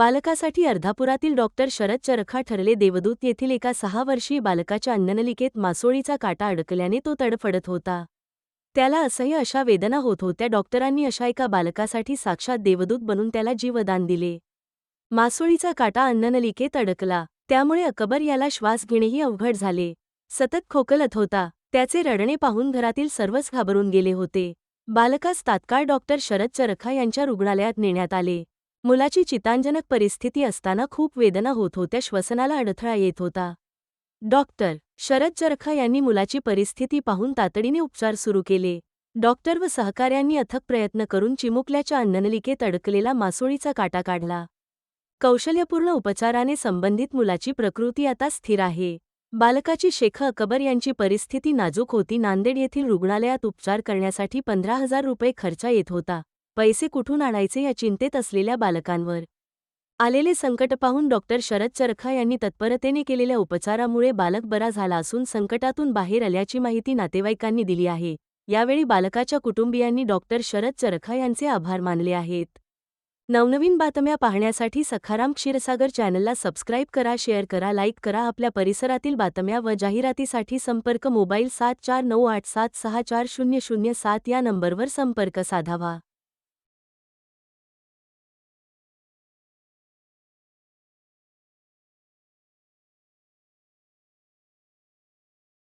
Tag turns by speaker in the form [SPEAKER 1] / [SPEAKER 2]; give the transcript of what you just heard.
[SPEAKER 1] बालकासाठी अर्धापुरातील doctor Sharad चरखा ठरले देवदूत येथील एका सहा वर्षीय बालकाच्या अन्ननलिकेत मासोळीचा काटा अडकल्याने तो तडफडत होता. त्याला असह्य अशा वेदना होत होत्या. डॉक्टरांनी अशा एका बालकासाठी साक्षात देवदूत बनून त्याला जीवदान दिले. मासोळीचा काटा अन्ननलिकेत अडकला. त्यामुळे अकबर याला श्वास घेणेही अवघड झाले. सतत खोकलत होता. त्याचे रडणे पाहून घरातील सर्वच घाबरून गेले होते. बालकास तात्काळ डॉक्टर शरद चरखा यांच्या रुग्णालयात नेण्यात आले. मुलाची चितांजनक परिस्थिती असताना खूप वेदना होत होत्या श्वसनाला अडथळा येत होता. डॉक्टर शरद चरखा यांनी मुलाची परिस्थिती पाहून तातडीने उपचार सुरू केले. डॉक्टर व सहकाऱ्यांनी अथक प्रयत्न करून चिमुकल्याच्या अन्ननलिकेत अडकलेला मासोळीचा काटा काढला. कौशल्यपूर्ण उपचाराने संबंधित मुलाची प्रकृती आता स्थिर आहे. बालकाची शेख अकबर यांची परिस्थिती नाजूक होती. नांदेड येथील रुग्णालयात उपचार करण्यासाठी पंधरा हजार रुपये खर्च येत होता. पैसे कुठून आणायचे या चिंतेत असलेल्या बालकांवर. आलेले संकट पाहून डॉक्टर शरद चरखा यांनी तत्परतेने केलेल्या उपचारामुळे बालक बरा झाला असून संकटातून बाहेर आल्याची माहिती नातेवाईकांनी दिली आहे. यावेळी बालकाच्या कुटुंबियांनी डॉक्टर शरद चरखा यांचे आभार मानले आहेत. नवनवीन बातम्या पाहण्यासाठी सखाराम क्षीरसागर चॅनलला सबस्क्राईब करा शेअर करा लाईक करा. आपल्या परिसरातील बातम्या व जाहिरातीसाठी संपर्क मोबाईल सात चार नऊ आठ सात सहा चार शून्य शून्य सात या नंबरवर संपर्क साधावा.